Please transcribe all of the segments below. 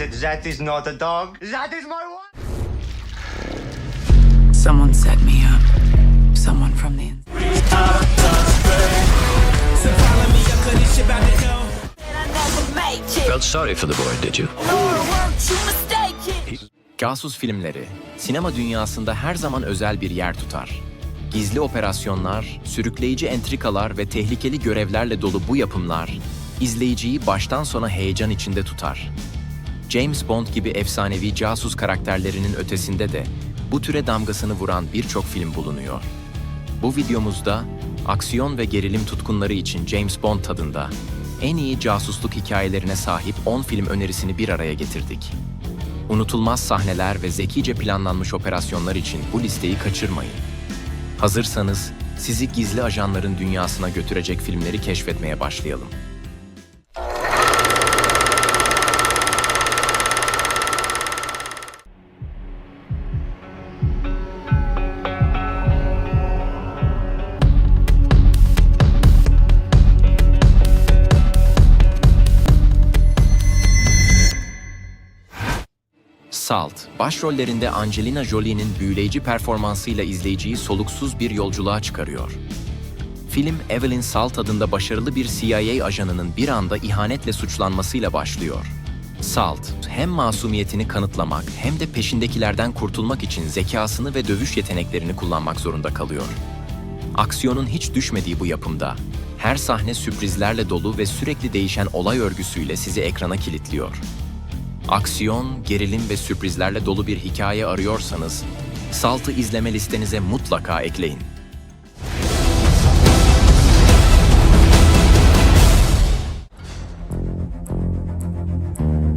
said, that is not a dog. That is my wife. Someone set me up. Someone from the inside. Felt sorry for the boy, did you? Casus filmleri, sinema dünyasında her zaman özel bir yer tutar. Gizli operasyonlar, sürükleyici entrikalar ve tehlikeli görevlerle dolu bu yapımlar, izleyiciyi baştan sona heyecan içinde tutar. James Bond gibi efsanevi casus karakterlerinin ötesinde de bu türe damgasını vuran birçok film bulunuyor. Bu videomuzda aksiyon ve gerilim tutkunları için James Bond tadında en iyi casusluk hikayelerine sahip 10 film önerisini bir araya getirdik. Unutulmaz sahneler ve zekice planlanmış operasyonlar için bu listeyi kaçırmayın. Hazırsanız sizi gizli ajanların dünyasına götürecek filmleri keşfetmeye başlayalım. Salt, başrollerinde Angelina Jolie'nin büyüleyici performansıyla izleyiciyi soluksuz bir yolculuğa çıkarıyor. Film, Evelyn Salt adında başarılı bir CIA ajanının bir anda ihanetle suçlanmasıyla başlıyor. Salt, hem masumiyetini kanıtlamak hem de peşindekilerden kurtulmak için zekasını ve dövüş yeteneklerini kullanmak zorunda kalıyor. Aksiyonun hiç düşmediği bu yapımda, her sahne sürprizlerle dolu ve sürekli değişen olay örgüsüyle sizi ekrana kilitliyor. Aksiyon, gerilim ve sürprizlerle dolu bir hikaye arıyorsanız, Salt'ı izleme listenize mutlaka ekleyin.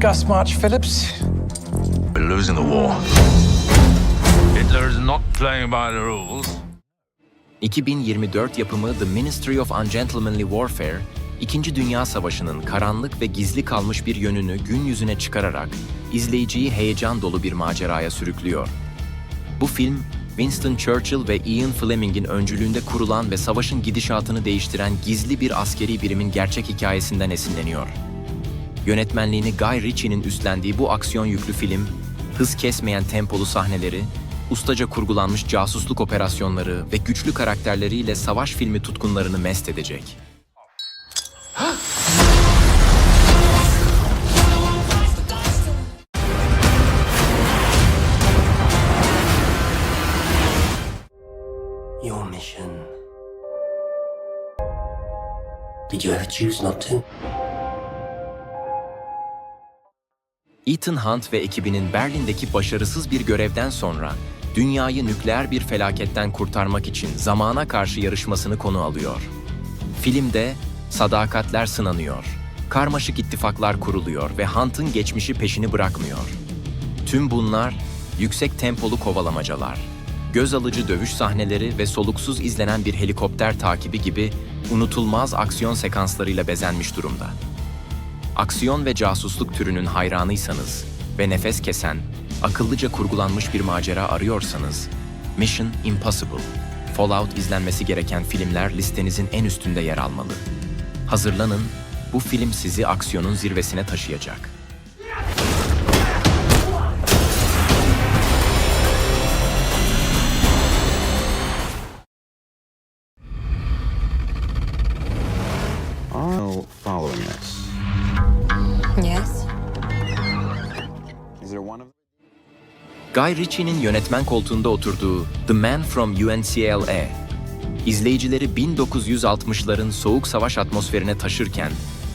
Gus March Phillips. We're losing the war. Hitler is not playing by the rules. 2024 yapımı The Ministry of Ungentlemanly Warfare, İkinci Dünya Savaşı'nın karanlık ve gizli kalmış bir yönünü gün yüzüne çıkararak izleyiciyi heyecan dolu bir maceraya sürüklüyor. Bu film, Winston Churchill ve Ian Fleming'in öncülüğünde kurulan ve savaşın gidişatını değiştiren gizli bir askeri birimin gerçek hikayesinden esinleniyor. Yönetmenliğini Guy Ritchie'nin üstlendiği bu aksiyon yüklü film, hız kesmeyen tempolu sahneleri, ustaca kurgulanmış casusluk operasyonları ve güçlü karakterleriyle savaş filmi tutkunlarını mest edecek. You ever choose not to? Ethan Hunt ve ekibinin Berlin'deki başarısız bir görevden sonra dünyayı nükleer bir felaketten kurtarmak için zamana karşı yarışmasını konu alıyor. Filmde sadakatler sınanıyor, karmaşık ittifaklar kuruluyor ve Hunt'ın geçmişi peşini bırakmıyor. Tüm bunlar yüksek tempolu kovalamacalar, göz alıcı dövüş sahneleri ve soluksuz izlenen bir helikopter takibi gibi unutulmaz aksiyon sekanslarıyla bezenmiş durumda. Aksiyon ve casusluk türünün hayranıysanız ve nefes kesen, akıllıca kurgulanmış bir macera arıyorsanız, Mission Impossible, Fallout izlenmesi gereken filmler listenizin en üstünde yer almalı. Hazırlanın, bu film sizi aksiyonun zirvesine taşıyacak. Guy Ritchie'nin yönetmen koltuğunda oturduğu The Man from UNCLA, izleyicileri 1960'ların soğuk savaş atmosferine taşırken,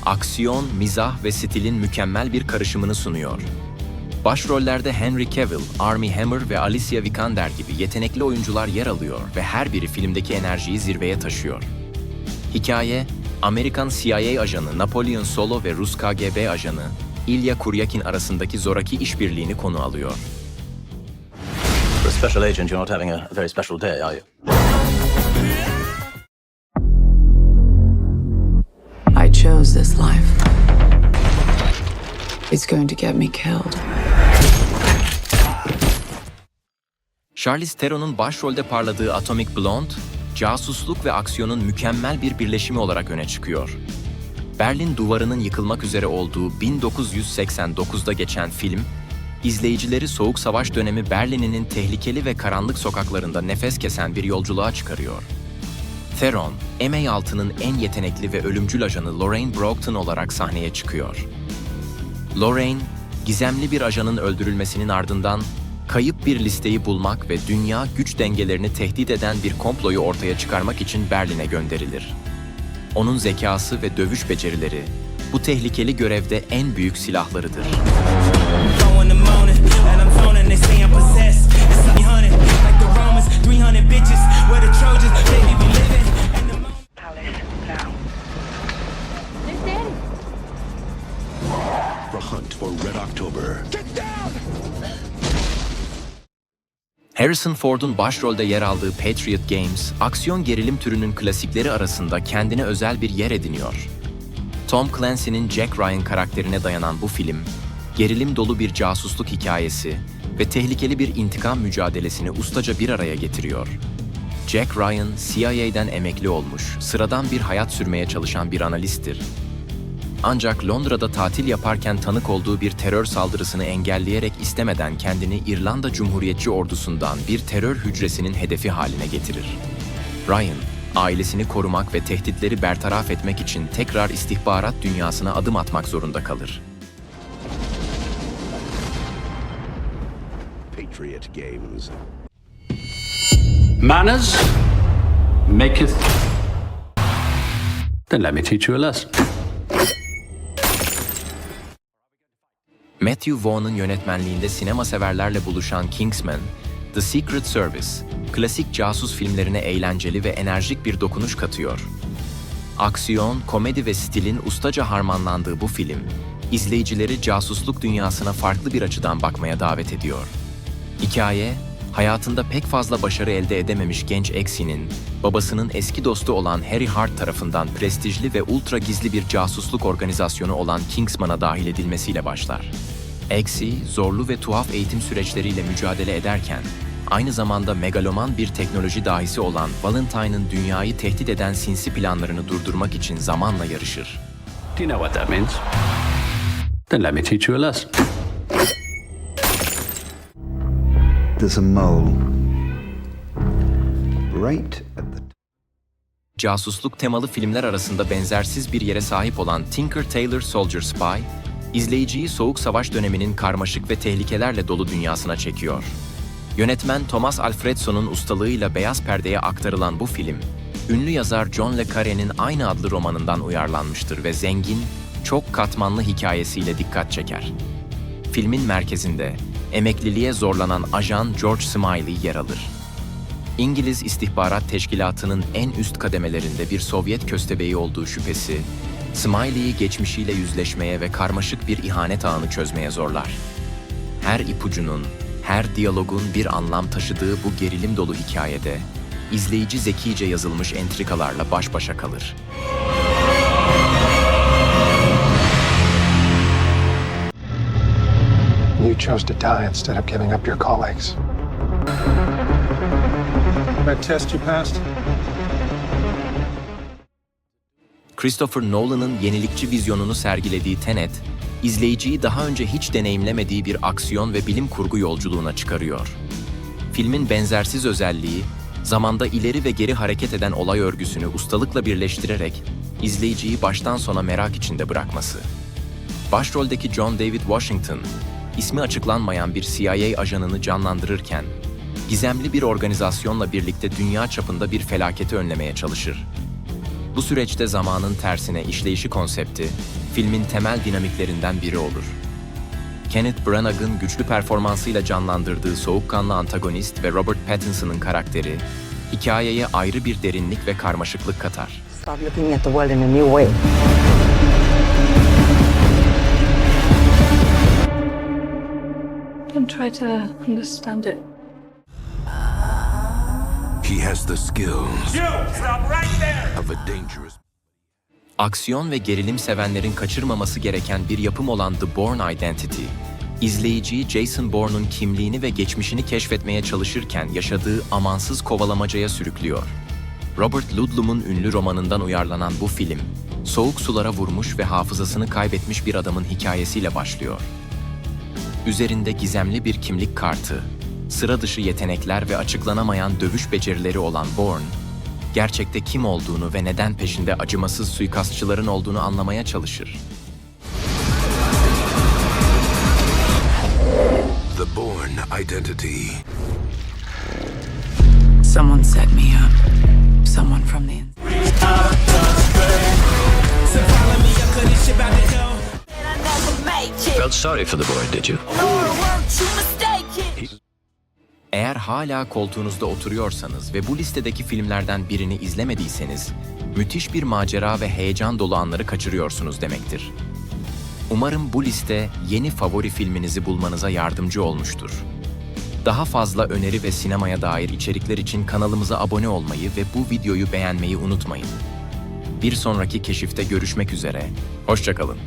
aksiyon, mizah ve stilin mükemmel bir karışımını sunuyor. Başrollerde Henry Cavill, Armie Hammer ve Alicia Vikander gibi yetenekli oyuncular yer alıyor ve her biri filmdeki enerjiyi zirveye taşıyor. Hikaye, Amerikan CIA ajanı Napoleon Solo ve Rus KGB ajanı Ilya Kuryakin arasındaki zoraki işbirliğini konu alıyor. Special agent, you're not having a very special day, are you? I chose this life. It's going to get me killed. Charlize Theron'un başrolde parladığı Atomic Blonde, casusluk ve aksiyonun mükemmel bir birleşimi olarak öne çıkıyor. Berlin duvarının yıkılmak üzere olduğu 1989'da geçen film, izleyicileri Soğuk Savaş dönemi Berlin'in tehlikeli ve karanlık sokaklarında nefes kesen bir yolculuğa çıkarıyor. Theron, MI6'nın en yetenekli ve ölümcül ajanı Lorraine Brockton olarak sahneye çıkıyor. Lorraine, gizemli bir ajanın öldürülmesinin ardından kayıp bir listeyi bulmak ve dünya güç dengelerini tehdit eden bir komployu ortaya çıkarmak için Berlin'e gönderilir. Onun zekası ve dövüş becerileri bu tehlikeli görevde en büyük silahlarıdır. They say I'm possessed. It's 300, like the Romans, 300 bitches, where the Trojans, baby, we living. The moment. The hunt for Red October. Harrison Ford'un başrolde yer aldığı Patriot Games, aksiyon gerilim türünün klasikleri arasında kendine özel bir yer ediniyor. Tom Clancy'nin Jack Ryan karakterine dayanan bu film, gerilim dolu bir casusluk hikayesi ve tehlikeli bir intikam mücadelesini ustaca bir araya getiriyor. Jack Ryan, CIA'den emekli olmuş, sıradan bir hayat sürmeye çalışan bir analisttir. Ancak Londra'da tatil yaparken tanık olduğu bir terör saldırısını engelleyerek istemeden kendini İrlanda Cumhuriyetçi ordusundan bir terör hücresinin hedefi haline getirir. Ryan, ailesini korumak ve tehditleri bertaraf etmek için tekrar istihbarat dünyasına adım atmak zorunda kalır. Patriot Games. Manners maketh. Then let me teach you a lesson. Matthew Vaughn'un yönetmenliğinde sinema severlerle buluşan Kingsman, The Secret Service, klasik casus filmlerine eğlenceli ve enerjik bir dokunuş katıyor. Aksiyon, komedi ve stilin ustaca harmanlandığı bu film, izleyicileri casusluk dünyasına farklı bir açıdan bakmaya davet ediyor. Hikaye, hayatında pek fazla başarı elde edememiş genç Exy'nin, babasının eski dostu olan Harry Hart tarafından prestijli ve ultra gizli bir casusluk organizasyonu olan Kingsman'a dahil edilmesiyle başlar. Exy, zorlu ve tuhaf eğitim süreçleriyle mücadele ederken, aynı zamanda megaloman bir teknoloji dahisi olan Valentine'ın dünyayı tehdit eden sinsi planlarını durdurmak için zamanla yarışır. Do you know what that means? There's a mole. Right at the Casusluk temalı filmler arasında benzersiz bir yere sahip olan Tinker Tailor Soldier Spy, izleyiciyi Soğuk Savaş döneminin karmaşık ve tehlikelerle dolu dünyasına çekiyor. Yönetmen Thomas Alfredson'un ustalığıyla beyaz perdeye aktarılan bu film, ünlü yazar John le Carre'nin aynı adlı romanından uyarlanmıştır ve zengin, çok katmanlı hikayesiyle dikkat çeker. Filmin merkezinde emekliliğe zorlanan ajan George Smiley yer alır. İngiliz istihbarat teşkilatının en üst kademelerinde bir Sovyet köstebeği olduğu şüphesi, Smiley'i geçmişiyle yüzleşmeye ve karmaşık bir ihanet ağını çözmeye zorlar. Her ipucunun, her diyalogun bir anlam taşıdığı bu gerilim dolu hikayede, izleyici zekice yazılmış entrikalarla baş başa kalır. Chose to die instead of giving up your colleagues. That test you passed? Christopher Nolan'ın yenilikçi vizyonunu sergilediği Tenet, izleyiciyi daha önce hiç deneyimlemediği bir aksiyon ve bilim kurgu yolculuğuna çıkarıyor. Filmin benzersiz özelliği, zamanda ileri ve geri hareket eden olay örgüsünü ustalıkla birleştirerek izleyiciyi baştan sona merak içinde bırakması. Başroldeki John David Washington, ismi açıklanmayan bir CIA ajanını canlandırırken, gizemli bir organizasyonla birlikte dünya çapında bir felaketi önlemeye çalışır. Bu süreçte zamanın tersine işleyişi konsepti, filmin temel dinamiklerinden biri olur. Kenneth Branagh'ın güçlü performansıyla canlandırdığı soğukkanlı antagonist ve Robert Pattinson'ın karakteri, hikayeye ayrı bir derinlik ve karmaşıklık katar. Start looking at the world in a new way. And try to understand it. He has the skills Stop right there! of a dangerous. Aksiyon ve gerilim sevenlerin kaçırmaması gereken bir yapım olan The Bourne Identity, izleyiciyi Jason Bourne'un kimliğini ve geçmişini keşfetmeye çalışırken yaşadığı amansız kovalamacaya sürüklüyor. Robert Ludlum'un ünlü romanından uyarlanan bu film, soğuk sulara vurmuş ve hafızasını kaybetmiş bir adamın hikayesiyle başlıyor. Üzerinde gizemli bir kimlik kartı, sıra dışı yetenekler ve açıklanamayan dövüş becerileri olan Bourne, gerçekte kim olduğunu ve neden peşinde acımasız suikastçıların olduğunu anlamaya çalışır. The Bourne Identity. Someone set me up. Someone from the inside. Felt sorry for the boy, did you? Eğer hala koltuğunuzda oturuyorsanız ve bu listedeki filmlerden birini izlemediyseniz, müthiş bir macera ve heyecan dolu anları kaçırıyorsunuz demektir. Umarım bu liste yeni favori filminizi bulmanıza yardımcı olmuştur. Daha fazla öneri ve sinemaya dair içerikler için kanalımıza abone olmayı ve bu videoyu beğenmeyi unutmayın. Bir sonraki keşifte görüşmek üzere. Hoşçakalın.